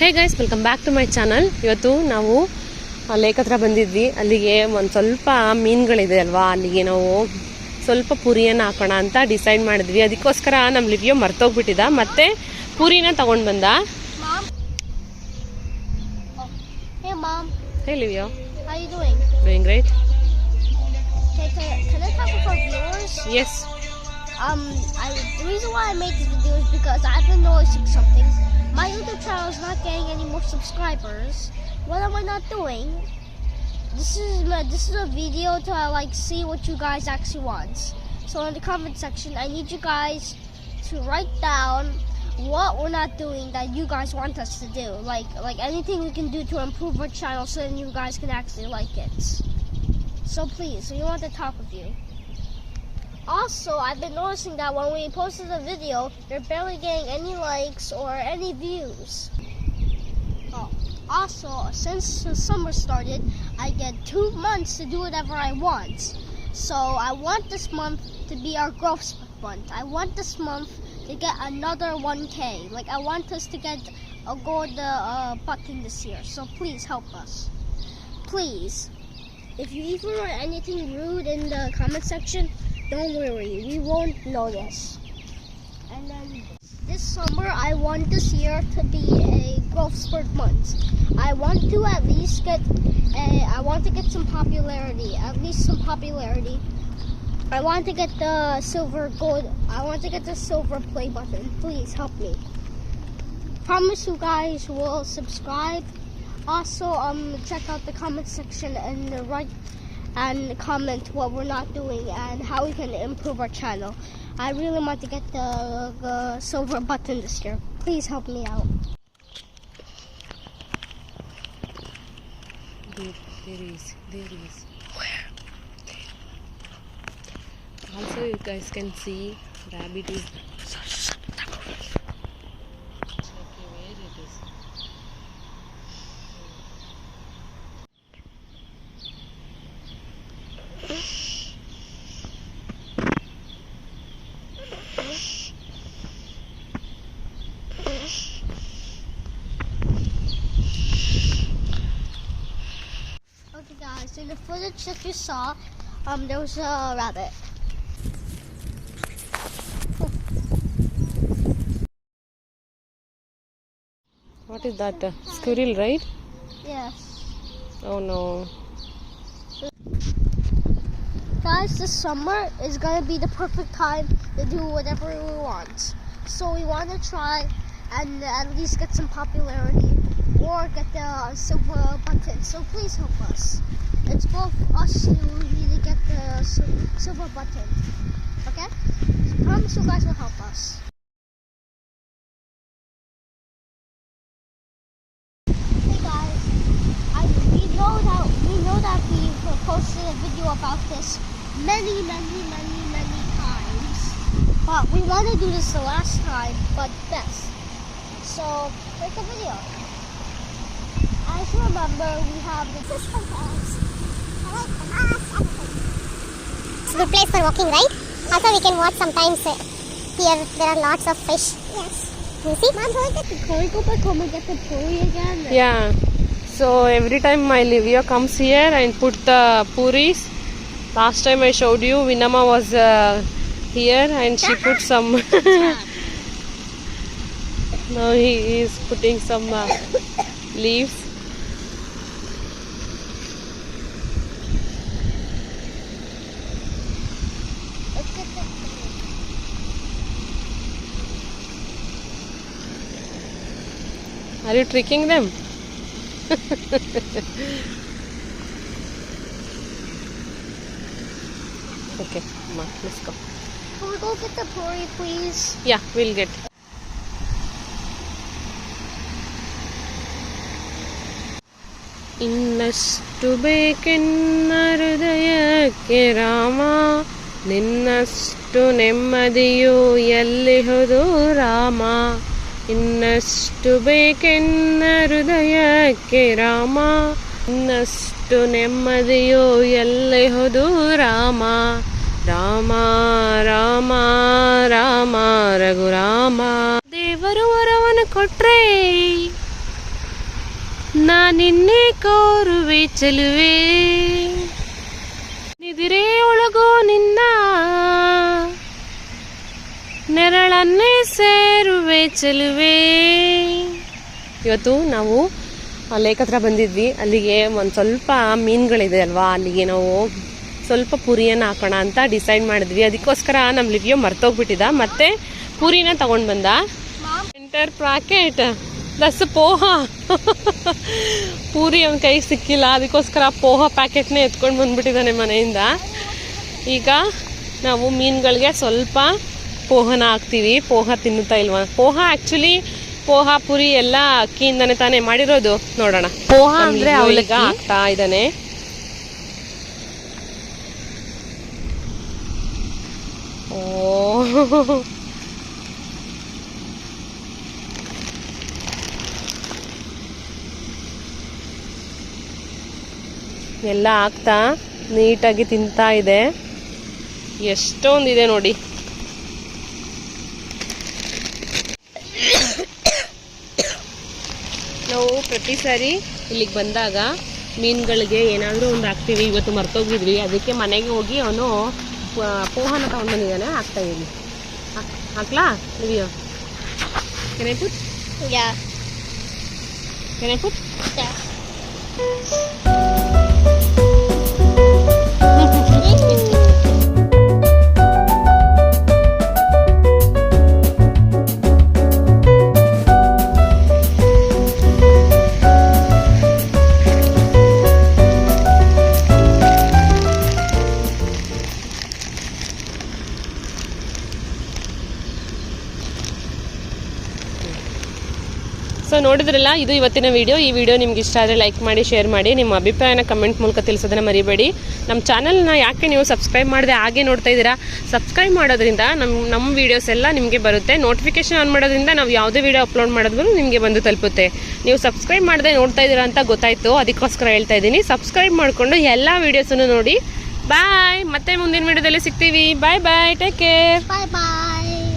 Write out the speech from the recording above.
Hey guys welcome back to my channel ಇವತ್ತು ನಾವು lake ಹತ್ರ ಬಂದಿದ್ವಿ. ಅಲ್ಲಿಗೆ ಒಂದು ಸ್ವಲ್ಪ ಮೀನುಗಳಿದೆ ಅಲ್ವಾ? ಅಲ್ಲಿಗೆ ನಾವು ಸ್ವಲ್ಪ ಪುರಿಯನ್ನು ಹಾಕೋಣ ಅಂತ ಡಿಸೈಡ್ ಮಾಡಿದ್ವಿ. ಅದಕ್ಕೋಸ್ಕರ ನಮ್ಮ ಲಿವಿಯೋ ಮರ್ತೋಗ್ಬಿಟ್ಟಿದ್ದ ಮತ್ತೆ ಪೂರಿನ ತಗೊಂಡು ಬಂದ. Hey. Hey ಲಿವಿಯೋ? Doing right? Yes Um, I, the reason why I made this video is because I've been noticing something. My YouTube channel is not getting any more subscribers. What am I not doing? This is this is a video to uh, like see what you guys actually want. So in the comment section, I need you guys to write down what we're not doing that you guys want us to do. Like like anything we can do to improve our channel so then you guys can actually like it. So please, we want to talk with you. Also, I've been noticing that when we posted a video, you're barely getting any likes or any views. Oh. Also, since the summer started, I get two months to do whatever I want. So I want this month to be our growth month. I want this month to get another 1K. Like I want us to get a gold uh, button this year. So please help us. Please. If you even write anything rude in the comment section, don't worry, we won't notice. And then this summer, I want this year to be a growth spurt month. I want to at least get, a, I want to get some popularity, at least some popularity. I want to get the silver gold, I want to get the silver play button. Please help me. Promise you guys will subscribe. Also, um, check out the comment section and the right and comment what we're not doing and how we can improve our channel. I really want to get the, the silver button this year. Please help me out. There is, there is. Where? Also, you guys can see rabbit is. Okay, where it is? Guys, in the footage that you saw, um, there was a rabbit. What is that? Uh, Squirrel, right? Yes. Oh no. Guys, this summer is gonna be the perfect time to do whatever we want. So we want to try and at least get some popularity or get the silver button. So please help us. It's both us who to get the silver button. Okay? So promise you guys will help us. Hey guys, I, we know that we know that we've posted a video about this many, many, many, many times. But we want to do this the last time, but best. So make a video. As you remember, we have the fish contest. It's a good place for walking, right? Also, we can watch sometimes uh, here. There are lots of fish. Yes. You see? Mom, can we, the, go back home and get the puri again? Yeah. So every time my Livia comes here and put the puris. Last time I showed you, Vinama was uh, here and she put some. now he is putting some uh, leaves. Are you tricking them? okay, come on, let's go. Can we go get the puri, please? Yeah, we'll get. ಇನ್ನಷ್ಟು ಬೇಕೆನ್ನ ಹೃದಯಕ್ಕೆ ರಾಮ ನಿನ್ನಷ್ಟು ನೆಮ್ಮದಿಯು ಎಲ್ಲಿಹುದು ರಾಮ ಇನ್ನಷ್ಟು ಬೇಕೆನ್ನ ಹೃದಯಕ್ಕೆ ರಾಮ, ಇನ್ನಷ್ಟು ನೆಮ್ಮದಿಯೋ ಎಲ್ಲೆ ಹೋದು ರಾಮ. ರಾಮ ರಾಮ ರಾಮ ರಘುರಾಮ ದೇವರು ವರವನ್ನು ಕೊಟ್ರೆ ನಾ ನಿನ್ನೆ ಕೋರುವೆ ಚೆಲುವೆ. ಸೇರುವೆ ಚಲುವೆ. ಇವತ್ತು ನಾವು ಲೇಕ್ ಹತ್ರ ಬಂದಿದ್ವಿ. ಅಲ್ಲಿಗೆ ಒಂದು ಸ್ವಲ್ಪ ಮೀನುಗಳಿದೆ ಅಲ್ವಾ? ಅಲ್ಲಿಗೆ ನಾವು ಸ್ವಲ್ಪ ಪುರಿಯನ್ನು ಹಾಕೋಣ ಅಂತ ಡಿಸೈಡ್ ಮಾಡಿದ್ವಿ. ಅದಕ್ಕೋಸ್ಕರ ನಮ್ಮ ಲಿವಿಯೋ ಮರ್ತೋಗ್ಬಿಟ್ಟಿದ. ಮತ್ತೆ ಪೂರಿನ ತಗೊಂಡು ಬಂದ. Enter ಪ್ರಾಕೆಟ್ plus poha. ಪೂರಿ ಅವನ ಕೈ ಸಿಕ್ಕಿಲ್ಲ. ಅದಕ್ಕೋಸ್ಕರ ಪೋಹ ಪ್ಯಾಕೆಟ್ನೇ ಎತ್ಕೊಂಡು ಬಂದ್ಬಿಟ್ಟಿದ್ದಾನೆ ಮನೆಯಿಂದ. ಈಗ ನಾವು ಮೀನುಗಳಿಗೆ ಸ್ವಲ್ಪ ಪೋಹನ ಹಾಕ್ತೀವಿ ಪೋಹ ತಿನ್ನುತ್ತಾ ಇಲ್ವಾ? ಪೋಹ ಆ್ಯಕ್ಚುಲಿ ಪೋಹ ಪುರಿ ಎಲ್ಲ ಅಕ್ಕಿಯಿಂದಾನೆ ತಾನೇ ಮಾಡಿರೋದು. ನೋಡೋಣ. ಪೋಹ ಅಂದ್ರೆ ಲಿವಿಯೋ ಹಾಕ್ತಾ ಇದ್ದಾನೆ. ಓ. ಎಲ್ಲ ಹಾಕ್ತಾ ನೀಟಾಗಿ ತಿಂತಾ ಇದೆ. ಎಷ್ಟೊಂದಿದೆ ನೋಡಿ. ನಾವು ಪ್ರತಿ ಸಾರಿ ಇಲ್ಲಿಗೆ ಬಂದಾಗ ಮೀನುಗಳಿಗೆ ಏನಾದರೂ ಒಂದು ಹಾಕ್ತೀವಿ. ಇವತ್ತು ಮರ್ತೋಗಿದ್ವಿ. ಅದಕ್ಕೆ ಮನೆಗೆ ಹೋಗಿ ಅವನು ಪೋಹನ ತಗೊಂಡು ಬಂದಿದ್ದಾನೆ. ಹಾಕ್ತಾ ಇದ್ದೀನಿ. ಹಾಕ್ಲಾ? ರಿವ್ಯೂ ಕೆನೆ ಪುಟ್ ಯಾ ಕೆನೆ ಪುಟ್ ಸೊ ನೋಡಿದ್ರಲ್ಲ, ಇದು ಇವತ್ತಿನ ವಿಡಿಯೋ ಈ ವಿಡಿಯೋ ನಿಮ್ಗೆ ಇಷ್ಟ ಆದರೆ ಲೈಕ್ ಮಾಡಿ ಶೇರ್ ಮಾಡಿ, ನಿಮ್ಮ ಅಭಿಪ್ರಾಯನ ಕಮೆಂಟ್ ಮೂಲಕ ತಿಳಿಸೋದನ್ನ ಮರಿಬೇಡಿ. ನಮ್ಮ ಚಾನಲ್ನ ಯಾಕೆ ನೀವು ಸಬ್ಸ್ಕ್ರೈಬ್ ಮಾಡಿದೆ ಹಾಗೆ ನೋಡ್ತಾ ಇದ್ದೀರಾ? ಸಬ್ಸ್ಕ್ರೈಬ್ ಮಾಡೋದ್ರಿಂದ ನಮ್ಮ ನಮ್ಮ ವೀಡಿಯೋಸ್ ಎಲ್ಲ ನಿಮಗೆ ಬರುತ್ತೆ. ನೋಟಿಫಿಕೇಶನ್ ಆನ್ ಮಾಡೋದ್ರಿಂದ ನಾವು ಯಾವುದೇ ವೀಡಿಯೋ ಅಪ್ಲೋಡ್ ಮಾಡಿದ್ರು ನಿಮಗೆ ಬಂದು ತಲುಪುತ್ತೆ. ನೀವು ಸಬ್ಸ್ಕ್ರೈಬ್ ಮಾಡದೆ ನೋಡ್ತಾ ಇದ್ದೀರಾ ಅಂತ ಗೊತ್ತಾಯಿತು. ಅದಕ್ಕೋಸ್ಕರ ಹೇಳ್ತಾ ಇದ್ದೀನಿ. ಸಬ್ಸ್ಕ್ರೈಬ್ ಮಾಡಿಕೊಂಡು ಎಲ್ಲ ವೀಡಿಯೋಸನ್ನು ನೋಡಿ. ಬಾಯ್ ಮತ್ತೆ ಮುಂದಿನ ವಿಡಿಯೋದಲ್ಲಿ ಸಿಗ್ತೀವಿ. Bye bye take care bye bye.